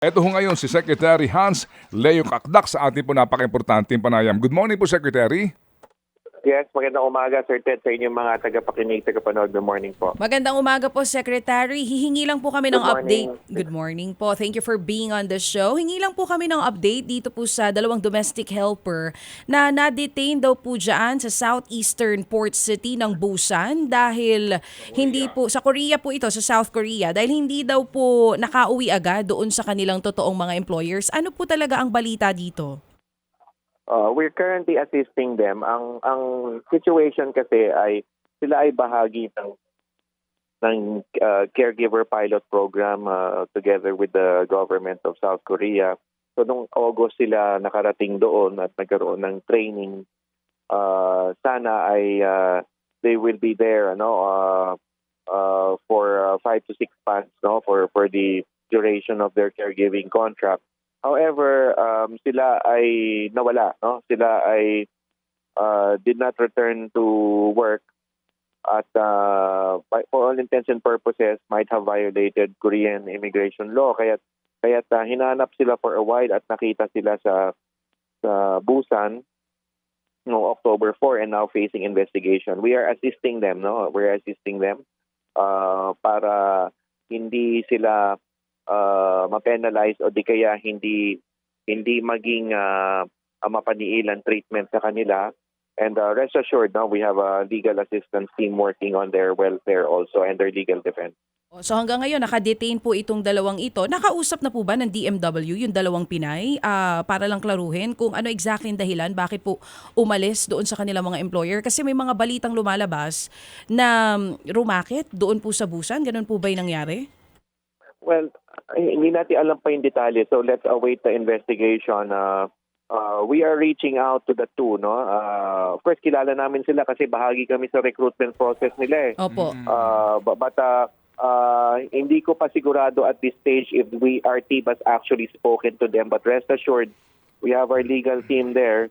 Ito ho ngayon si Secretary Hans Leo Kakdak sa ating po napaka-importanteng panayam. Good morning po, Secretary. Yes, magandang umaga, Sir Ted, sa inyong mga tagapakinig, tagapanood. Good morning po. Magandang umaga po, Secretary. Hihingi lang po kami ng Good morning. update. Good morning po. Thank you for being on the show. Hingi lang po kami ng update dito po sa dalawang domestic helper na na-detain daw po dyan sa southeastern port city ng Busan dahil hindi po, sa Korea po ito, sa South Korea, dahil hindi daw po nakauwi agad doon sa kanilang totoong mga employers. Ano po talaga ang balita dito? Uh, we're currently assisting them. Ang ang situation kasi ay sila ay bahagi ng ng uh, caregiver pilot program uh, together with the government of South Korea. So nung August sila nakarating doon at nagkaroon ng training. Uh, sana ay uh, they will be there ano uh, uh, for uh, five to six months no for for the duration of their caregiving contract. However, um, sila ay nawala, no? Sila ay uh, did not return to work at uh, by- for all intents and purposes might have violated Korean immigration law. Kaya kaya uh, hinanap sila for a while at nakita sila sa sa Busan no October 4 and now facing investigation. We are assisting them, no? We're assisting them uh, para hindi sila uh, ma-penalize o di kaya hindi hindi maging uh, uh, mapaniilan treatment sa kanila. And uh, rest assured, now we have a legal assistance team working on their welfare also and their legal defense. So hanggang ngayon, nakadetain po itong dalawang ito. Nakausap na po ba ng DMW yung dalawang Pinay ah, para lang klaruhin kung ano exactly yung dahilan bakit po umalis doon sa kanilang mga employer? Kasi may mga balitang lumalabas na mm, rumakit doon po sa Busan. Ganun po ba yung nangyari? Well, hindi natin alam pa yung detalye. So let's await the investigation. Uh, uh, we are reaching out to the two. No? Uh, of course, kilala namin sila kasi bahagi kami sa recruitment process nila. Eh. Opo. Uh, but but uh, uh, hindi ko pa sigurado at this stage if we our team has actually spoken to them. But rest assured, we have our legal team there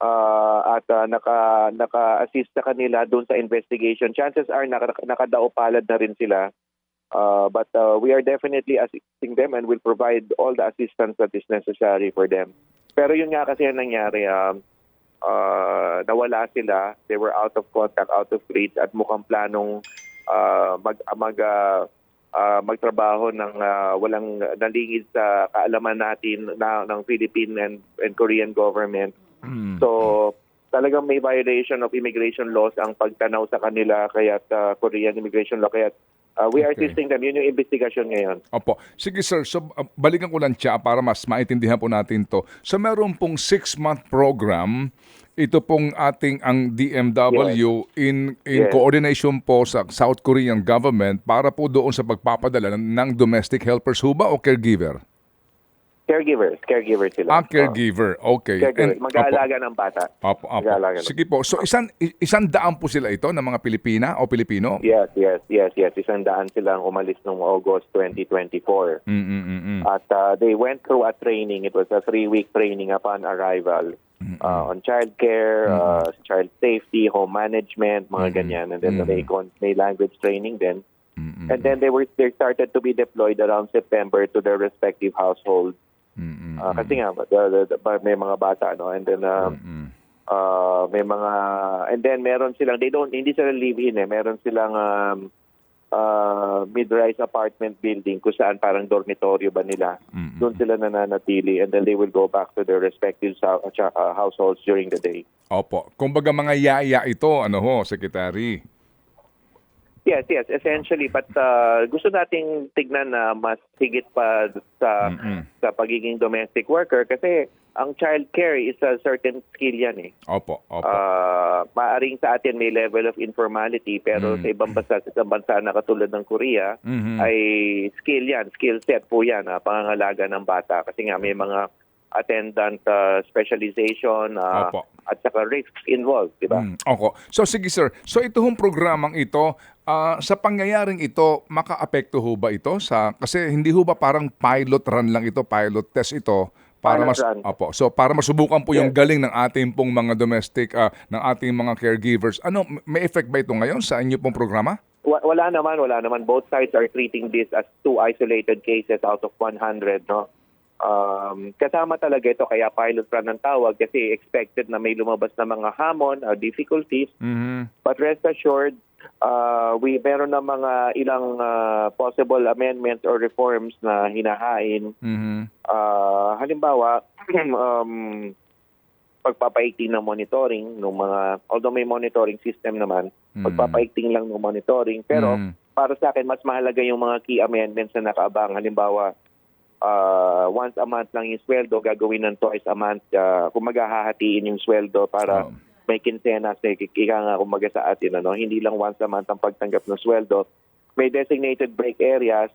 uh, at uh, naka naka-assist sa kanila doon sa investigation. Chances are naka, nakadaopalad na rin sila. Uh, but uh, we are definitely assisting them and will provide all the assistance that is necessary for them. Pero yun nga kasi ang nangyari, um, uh, nawala sila. They were out of contact, out of reach at mukhang planong uh, mag, mag, uh, uh, magtrabaho ng uh, walang nalingid sa kaalaman natin na, ng Philippine and, and Korean government. Hmm. So, talagang may violation of immigration laws ang pagtanaw sa kanila kaya uh, Korean immigration law. Kaya uh, we are Okay. assisting them. Yun yung investigasyon ngayon. Opo. Sige sir, so uh, balikan ko lang siya para mas maintindihan po natin to. So meron pong six-month program, ito pong ating ang DMW in in Yes. coordination po sa South Korean government para po doon sa pagpapadala ng domestic helpers ho ba o caregiver? Caregivers. Caregivers sila. Ah, caregiver. Okay. Caregivers. And- Mag-aalaga ng bata. Opo, opo. Mag-aalaga Sige po. So isang isang daan po sila ito ng mga Pilipina o Pilipino? Yes, yes, yes, yes. Isang daan silang umalis noong August 2024. Mm, mm, mm, mm. At uh, they went through a training. It was a three-week training upon arrival uh, on child care, uh, child safety, home management, mga ganyan. And then may, con- may language training din. Mm, mm, And then they were they started to be deployed around September to their respective households. Mm, mm, Uh, kasi nga, the- the- the- may mga bata, no? And then, uh, mm. uh, may mga, and then meron silang, they don't, hindi sila live-in eh. Meron silang um, uh, mid-rise apartment building kung saan parang dormitoryo ba nila. Mm, Doon sila nananatili and then they will go back to their respective uh, households during the day. Opo. Kumbaga mga yaya ito, ano ho, Secretary? Yes, yes, essentially. But uh, gusto nating tignan na mas higit pa sa Mm-mm. sa pagiging domestic worker kasi ang child care is a certain skill yan eh. Opo, opo. Ah, maaring sa atin may level of informality pero Mm. sa ibang bansa, sa ibang bansa na katulad ng Korea Mhm. ay skill yan, skill set po yan, ah, pangangalaga ng bata kasi nga may mga attendant ah, specialization Opo. at saka risks involved, di ba? Mm, Opo. So sige sir, so ito hong programang ito, ah, sa pangyayaring ito, maka-apekto ho ba ito sa kasi hindi ho ba parang pilot run lang ito, pilot test ito para mas. Opo. So para masubukan po yung Yes. galing ng ating pong mga domestic ah, ng ating mga caregivers. Ano may effect ba ito ngayon sa inyo pong programa? Wa- Wala naman, wala naman. Both sides are treating this as two isolated cases out of 100, no? Um, kasama talaga ito kaya pilot run ang tawag kasi expected na may lumabas na mga hamon or difficulties Mhm. But rest assured, uh, we meron na mga ilang uh, possible amendments or reforms na hinahain. Mhm. Uh, halimbawa, um, pagpapaigting ng monitoring ng mga although may monitoring system naman, Mm. pagpapaigting lang ng monitoring. Pero Mm. para sa akin mas mahalaga yung mga key amendments na nakaabang. Halimbawa, uh, once a month lang yung sweldo, gagawin ng twice a month. Uh, kung maghahatiin yung sweldo para Oh. may kinsenas na ika nga kumaga sa atin ano hindi lang once a month ang pagtanggap ng sweldo may designated break areas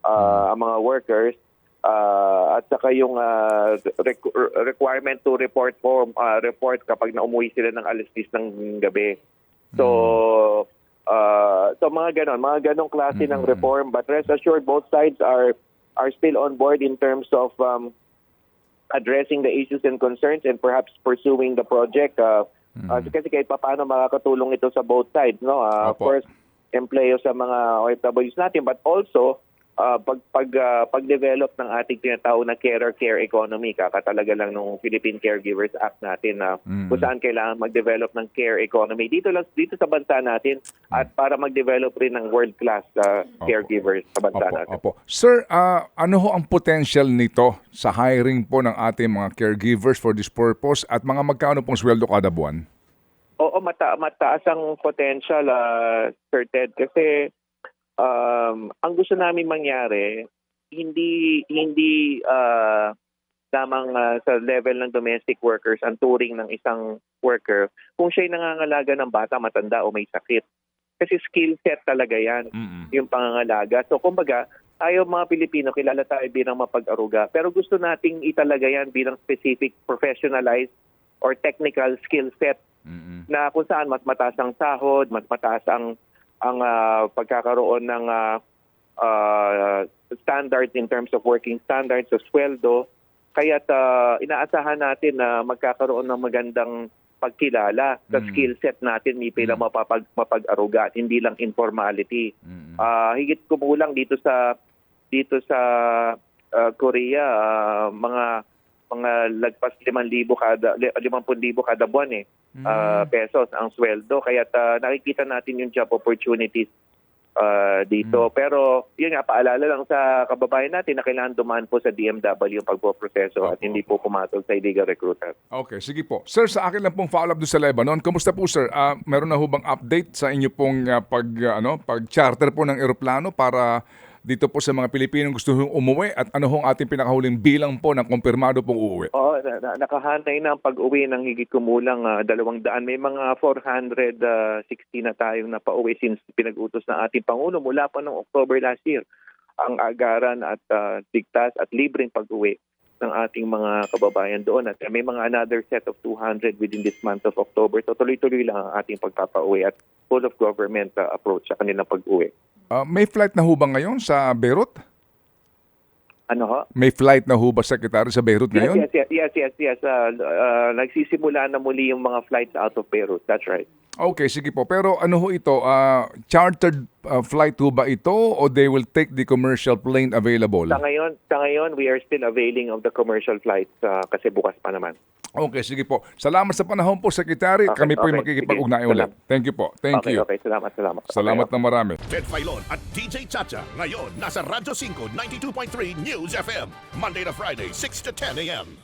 uh, ang mga workers uh, at saka yung uh, requ- requirement to report form uh, report kapag naumuwi sila ng alas 10 ng gabi so uh, so mga ganon mga ganong klase ng Mhm. reform but rest assured both sides are are still on board in terms of um, addressing the issues and concerns and perhaps pursuing the project. Uh, uh, kasi kahit pa paano makakatulong ito sa both sides. No? Uh, of course, employo sa mga OFWs natin but also uh, pag pag uh, pag-develop ng ating tinatawag na carer care economy kakatalaga lang ng Philippine Caregivers Act natin na Mm. kung saan kailangan mag-develop ng care economy dito lang dito sa bansa natin at para mag-develop rin ng world-class uh, Opo. caregivers sa bansa Opo, natin. opo. Sir, ah, ano ho ang potential nito sa hiring po ng ating mga caregivers for this purpose at mga magkano pong sweldo kada buwan? Oo, mata mataas ang potential, uh, Sir Ted, kasi um, ang gusto namin mangyari, hindi hindi uh, lamang uh, sa level ng domestic workers ang turing ng isang worker kung siya'y nangangalaga ng bata, matanda o may sakit. Kasi skill set talaga yan yung pangangalaga. So kumbaga, tayo mga Pilipino, kilala tayo bilang mapag-aruga. Pero gusto nating italaga yan bilang specific, professionalized, or technical skill set Mm-mm. na kung saan mas mataas ang sahod, mas mataas ang ang ah, pagkakaroon ng ah, ah, standards in terms of working standards sa sweldo. Kaya inaasahan natin na magkakaroon ng magandang pagkilala sa Mm. skill set natin ni bilang mapapag, mapag-aruga hindi lang informality. Mm-mm. Ah, higit kumulang dito sa dito sa ah, Korea ah, mga mga lagpas 5,000 kada 50,000 kada buwan eh ah, pesos ang sweldo kaya nakikita natin yung job opportunities ah, dito pero yun nga paalala lang sa kababayan natin na kailangan dumaan po sa DMW yung pagpoproseso at Opo. hindi po pumatol sa illegal recruiter. Okay, sige po. Sir, sa akin lang pong follow-up doon sa Lebanon. Kamusta po, sir? Ah, meron na ho bang update sa inyo pong ah, pag, ah, ano, pag-charter po ng eroplano para dito po sa mga Pilipinong gusto hong umuwi at ano hong ating pinakahuling bilang po ng kumpirmado pong uuwi? Oo, na, na, na ang pag-uwi ng higit kumulang ah, dalawang daan. May mga 460 na tayong napauwi since pinag-utos ng ating Pangulo mula pa noong October last year. Ang agaran at ah, ligtas at libreng pag-uwi ng ating mga kababayan doon. At may mga another set of 200 within this month of October. So tuloy-tuloy lang ang ating pagpapauwi at full of government ah, approach sa kanilang pag-uwi. Ah, may flight na ho ba ngayon sa Beirut? Ano ho? May flight na ho ba, Secretary, sa Beirut ngayon? Yes, yes, yes, yes, yes. Ah, ah, nagsisimula na muli yung mga flights out of Beirut. That's right. Okay, sige po. Pero ano ho ito? ah, chartered ah, flight ho ba ito o they will take the commercial plane available? Sa ngayon, sa ngayon, we are still availing of the commercial flights ah, kasi bukas pa naman. Okay, sige po. Salamat sa panahon po, Secretary. Okay, Kami po yung okay. makikipag-ugnayan Sige. ulit. Thank you po. Thank okay, you. okay. Salamat, salamat. Salamat Okay, na marami. Ted Filon at DJ Chacha. Ngayon, nasa Radyo 5, 92.3 News FM. Monday to Friday, 6 to 10 a.m.